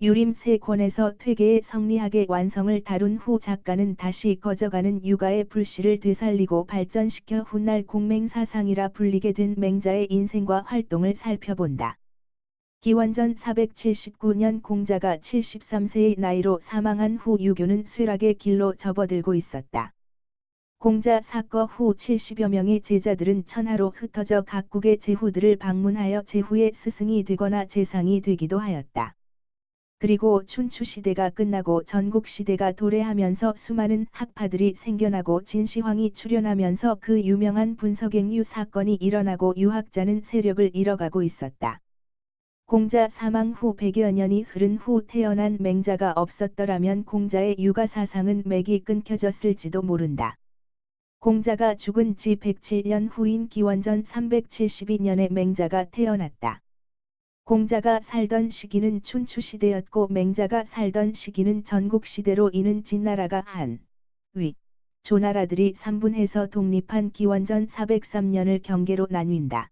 유림 세 권에서 퇴계의 성리학의 완성을 다룬 후 작가는 다시 거져가는 육아의 불씨를 되살리고 발전시켜 훗날 공맹사상이라 불리게 된 맹자의 인생과 활동을 살펴본다. 기원전 479년 공자가 73세의 나이로 사망한 후 유교는 쇠락의 길로 접어들고 있었다. 공자 사거 후 70여 명의 제자들은 천하로 흩어져 각국의 제후들을 방문하여 제후의 스승이 되거나 재상이 되기도 하였다. 그리고 춘추시대가 끝나고 전국시대가 도래하면서 수많은 학파들이 생겨나고 진시황이 출현하면서 그 유명한 분석행유 사건이 일어나고 유학자는 세력을 잃어가고 있었다. 공자 사망 후 100여 년이 흐른 후 태어난 맹자가 없었더라면 공자의 육아 사상은 맥이 끊겨졌을지도 모른다. 공자가 죽은 지 107년 후인 기원전 372년에 맹자가 태어났다. 공자가 살던 시기는 춘추시대였고 맹자가 살던 시기는 전국시대로 이는 진나라가 한, 위, 조나라들이 3분해서 독립한 기원전 403년을 경계로 나뉜다.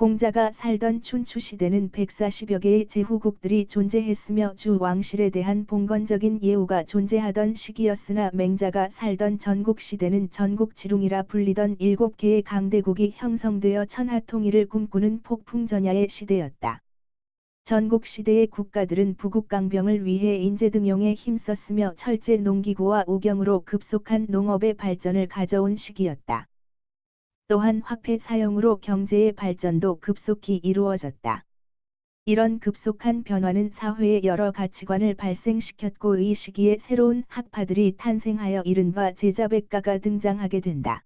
공자가 살던 춘추시대는 140여 개의 제후국들이 존재했으며 주 왕실에 대한 봉건적인 예우가 존재하던 시기였으나 맹자가 살던 전국시대는 전국지룽이라 불리던 7개의 강대국이 형성되어 천하통일을 꿈꾸는 폭풍전야의 시대였다. 전국 시대의 국가들은 부국 강병을 위해 인재 등용에 힘썼으며 철제 농기구와 우경으로 급속한 농업의 발전을 가져온 시기였다. 또한 화폐 사용으로 경제의 발전도 급속히 이루어졌다. 이런 급속한 변화는 사회의 여러 가치관을 발생시켰고 이 시기에 새로운 학파들이 탄생하여 이른바 제자백가가 등장하게 된다.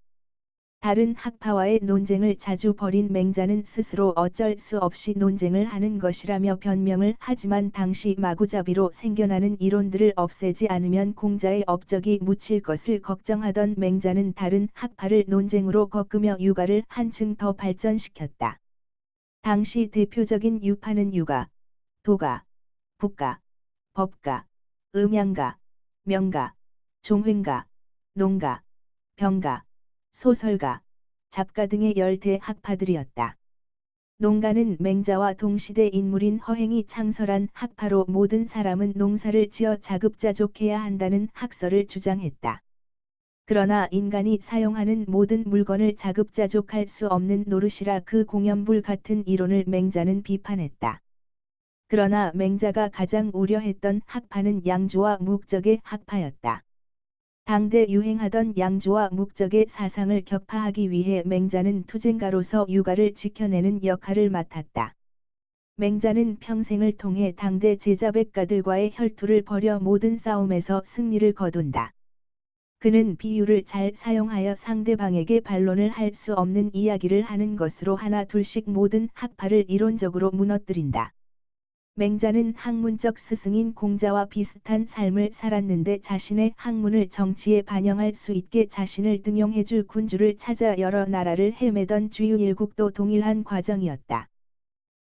다른 학파와의 논쟁을 자주 벌인 맹자는 스스로 어쩔 수 없이 논쟁을 하는 것이라며 변명을 하지만 당시 마구잡이로 생겨나는 이론들을 없애지 않으면 공자의 업적이 묻힐 것을 걱정하던 맹자는 다른 학파를 논쟁으로 꺾으며 육아를 한층 더 발전시켰다. 당시 대표적인 유파는 유가, 도가, 국가, 법가, 음양가, 명가, 종횡가, 농가, 병가, 소설가, 잡가 등의 열대 학파들이었다. 농가는 맹자와 동시대 인물인 허행이 창설한 학파로 모든 사람은 농사를 지어 자급자족해야 한다는 학설을 주장했다. 그러나 인간이 사용하는 모든 물건을 자급자족할 수 없는 노릇이라 그 공연불 같은 이론을 맹자는 비판했다. 그러나 맹자가 가장 우려했던 학파는 양조와 묵적의 학파였다. 당대 유행하던 양조와 묵적의 사상을 격파하기 위해 맹자는 투쟁가로서 육아를 지켜내는 역할을 맡았다. 맹자는 평생을 통해 당대 제자 백가들과의 혈투를 벌여 모든 싸움에서 승리를 거둔다. 그는 비유를 잘 사용하여 상대방에게 반론을 할 수 없는 이야기를 하는 것으로 하나 둘씩 모든 학파를 이론적으로 무너뜨린다. 맹자는 학문적 스승인 공자와 비슷한 삶을 살았는데 자신의 학문을 정치에 반영할 수 있게 자신을 등용해줄 군주를 찾아 여러 나라를 헤매던 주유일국도 동일한 과정이었다.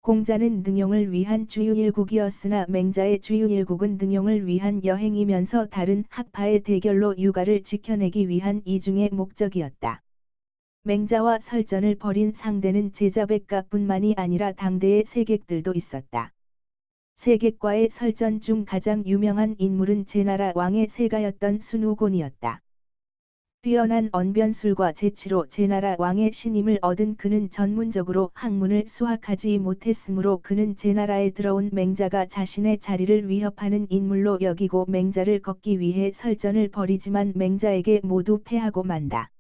공자는 등용을 위한 주유일국이었으나 맹자의 주유일국은 등용을 위한 여행이면서 다른 학파의 대결로 육아를 지켜내기 위한 이중의 목적이었다. 맹자와 설전을 벌인 상대는 제자백가뿐만이 아니라 당대의 세객들도 있었다. 세계과의 설전 중 가장 유명한 인물은 제나라 왕의 세가였던 순우곤이었다. 뛰어난 언변술과 재치로 제나라 왕의 신임을 얻은 그는 전문적으로 학문을 수학하지 못했으므로 그는 제나라에 들어온 맹자가 자신의 자리를 위협하는 인물로 여기고 맹자를 걷기 위해 설전을 벌이지만 맹자에게 모두 패하고 만다.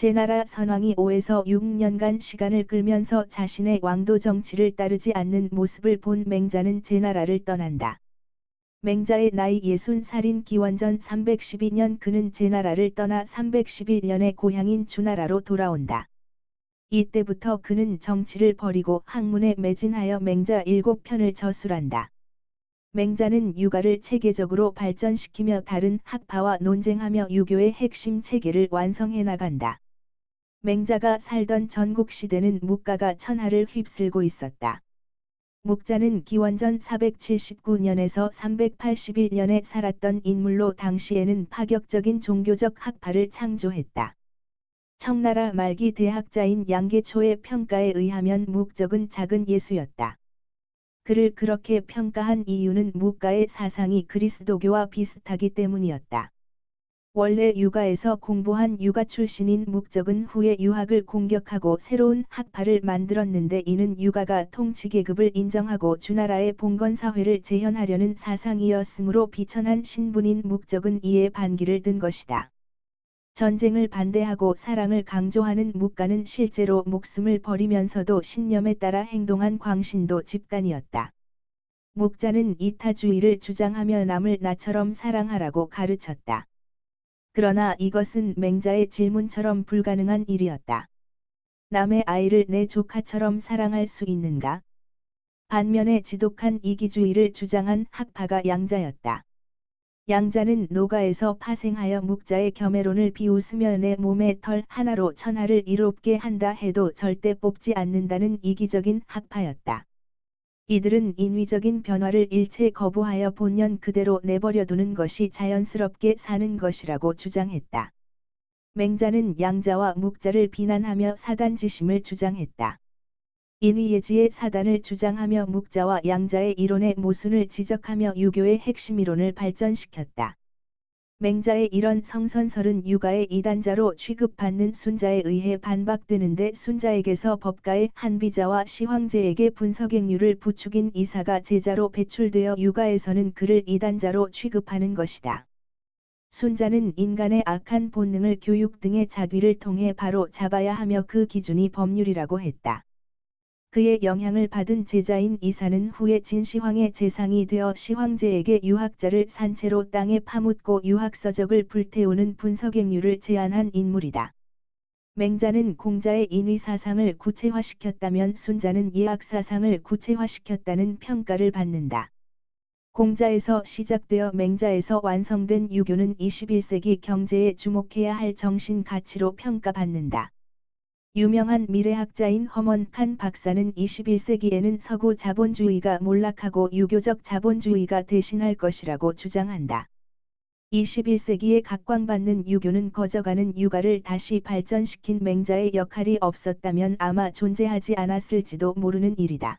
제나라 선왕이 5에서 6년간 시간을 끌면서 자신의 왕도 정치를 따르지 않는 모습을 본 맹자는 제나라를 떠난다. 맹자의 나이 60살인 기원전 312년 그는 제나라를 떠나 311년에 고향인 주나라로 돌아온다. 이때부터 그는 정치를 버리고 학문에 매진하여 맹자 7편을 저술한다. 맹자는 육아를 체계적으로 발전시키며 다른 학파와 논쟁하며 유교의 핵심 체계를 완성해 나간다. 맹자가 살던 전국시대는 묵가가 천하를 휩쓸고 있었다. 묵자는 기원전 479년에서 381년에 살았던 인물로 당시에는 파격적인 종교적 학파를 창조했다. 청나라 말기 대학자인 양계초의 평가에 의하면 묵적은 작은 예수였다. 그를 그렇게 평가한 이유는 묵가의 사상이 그리스도교와 비슷하기 때문이었다. 원래 육아에서 공부한 육아 출신인 묵적은 후에 유학을 공격하고 새로운 학파를 만들었는데 이는 육아가 통치계급을 인정하고 주나라의 봉건사회를 재현하려는 사상이었으므로 비천한 신분인 묵적은 이에 반기를 든 것이다. 전쟁을 반대하고 사랑을 강조하는 묵가는 실제로 목숨을 버리면서도 신념에 따라 행동한 광신도 집단이었다. 묵자는 이타주의를 주장하며 남을 나처럼 사랑하라고 가르쳤다. 그러나 이것은 맹자의 질문처럼 불가능한 일이었다. 남의 아이를 내 조카처럼 사랑할 수 있는가? 반면에 지독한 이기주의를 주장한 학파가 양자였다. 양자는 노가에서 파생하여 묵자의 겸해론을 비웃으며 내 몸의 털 하나로 천하를 이롭게 한다 해도 절대 뽑지 않는다는 이기적인 학파였다. 이들은 인위적인 변화를 일체 거부하여 본연 그대로 내버려 두는 것이 자연스럽게 사는 것이라고 주장했다. 맹자는 양자와 묵자를 비난하며 사단지심을 주장했다. 인위예지의 사단을 주장하며 묵자와 양자의 이론의 모순을 지적하며 유교의 핵심 이론을 발전시켰다. 맹자의 이런 성선설은 육아의 이단자로 취급받는 순자에 의해 반박되는데 순자에게서 법가의 한비자와 시황제에게 분석행류를 부추긴 이사가 제자로 배출되어 육아에서는 그를 이단자로 취급하는 것이다. 순자는 인간의 악한 본능을 교육 등의 자귀를 통해 바로 잡아야 하며 그 기준이 법률이라고 했다. 그의 영향을 받은 제자인 이사는 후에 진시황의 재상이 되어 시황제에게 유학자를 산채로 땅에 파묻고 유학서적을 불태우는 분석행류를 제안한 인물이다. 맹자는 공자의 인위사상을 구체화시켰다면 순자는 예학사상을 구체화시켰다는 평가를 받는다. 공자에서 시작되어 맹자에서 완성된 유교는 21세기 경제에 주목해야 할 정신 가치로 평가받는다. 유명한 미래학자인 허먼 칸 박사는 21세기에는 서구 자본주의가 몰락하고 유교적 자본주의가 대신할 것이라고 주장한다. 21세기에 각광받는 유교는 거저가는 육아를 다시 발전시킨 맹자의 역할이 없었다면 아마 존재하지 않았을지도 모르는 일이다.